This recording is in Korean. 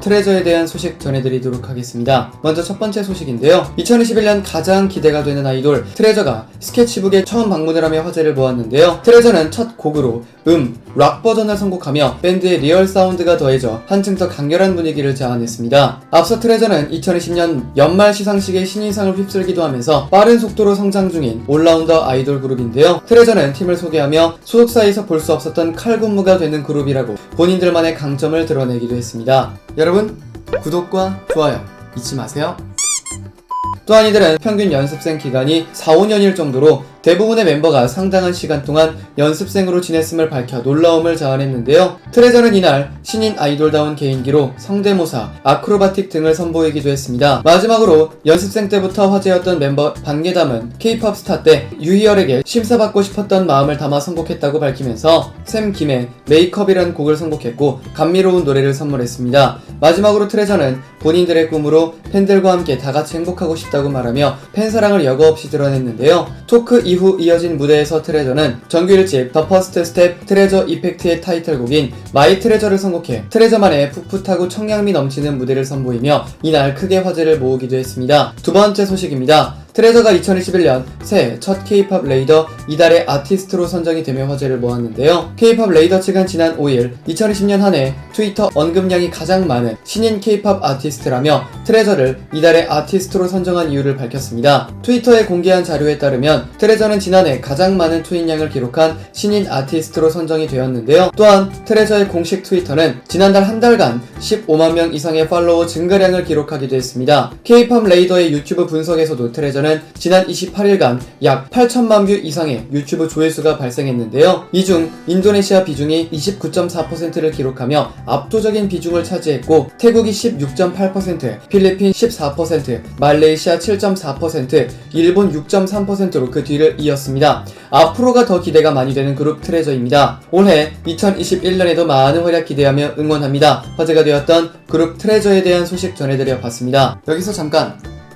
트레저에 대한 소식 전해드리도록 하겠습니다. 먼저 첫 번째 소식인데요. 2021년 가장 기대가 되는 아이돌 트레저가 스케치북에 처음 방문을 하며 화제를 모았는데요. 트레저는 첫 곡으로 음, 락 버전을 선곡하며 밴드의 리얼 사운드가 더해져 한층 더 강렬한 분위기를 자아냈습니다. 앞서 트레저는 2020년 연말 시상식의 신인상을 휩쓸기도 하면서 빠른 속도로 성장 중인 올라운더 아이돌 그룹인데요. 트레저는 팀을 소개하며 소속사에서 볼 수 없었던 칼군무가 되는 그룹이라고 본인들만의 강점을 드러내기도 했습니다. 여러분, 구독과 좋아요 잊지 마세요. 또한 이들은 평균 연습생 기간이 4, 5년일 정도로 대부분의 멤버가 상당한 시간 동안 연습생으로 지냈음을 밝혀 놀라움을 자아냈는데요. 트레저는 이날 신인 아이돌다운 개인기로 성대모사, 아크로바틱 등을 선보이기도 했습니다. 마지막으로 연습생 때부터 화제였던 멤버 반개담은 K-팝 스타 때 유희열에게 심사받고 싶었던 마음을 담아 선곡했다고 밝히면서 샘 김의 메이크업이라는 곡을 선곡했고 감미로운 노래를 선물했습니다. 마지막으로 트레저는 본인들의 꿈으로 팬들과 함께 다 같이 행복하고 싶다고 말하며 팬사랑을 여과 없이 드러냈는데요. 토크 이후 이어진 무대에서 트레저는 정규 1집 더 퍼스트 스텝 트레저 이펙트의 타이틀곡인 마이 트레저를 선곡해 트레저만의 풋풋하고 청량미 넘치는 무대를 선보이며 이날 크게 화제를 모으기도 했습니다. 두 번째 소식입니다. 트레저가 2021년 새첫 K-팝 레이더 이달의 아티스트로 선정이 되며 화제를 모았는데요. K-팝 레이더 측은 지난 5일 2020년 한 해 트위터 언급량이 가장 많은 신인 K-팝 아티스트라며 트레저를 이달의 아티스트로 선정한 이유를 밝혔습니다. 트위터에 공개한 자료에 따르면 트레저는 지난해 가장 많은 트윗량을 기록한 신인 아티스트로 선정이 되었는데요. 또한 트레저의 공식 트위터는 지난달 한 달간 15만 명 이상의 팔로워 증가량을 기록하기도 했습니다. K-팝 레이더의 유튜브 분석에서도 트레저는 지난 28일간 약 8천만 뷰 이상의 유튜브 조회수가 발생했는데요. 이 중 인도네시아 비중이 29.4%를 기록하며 압도적인 비중을 차지했고 태국이 16.8%, 필리핀 14%, 말레이시아 7.4%, 일본 6.3%로 그 뒤를 이었습니다. 앞으로가 더 기대가 많이 되는 그룹 트레저입니다. 올해 2021년에도 많은 활약 기대하며 응원합니다. 화제가 되었던 그룹 트레저에 대한 소식 전해드려 봤습니다. 여기서 잠깐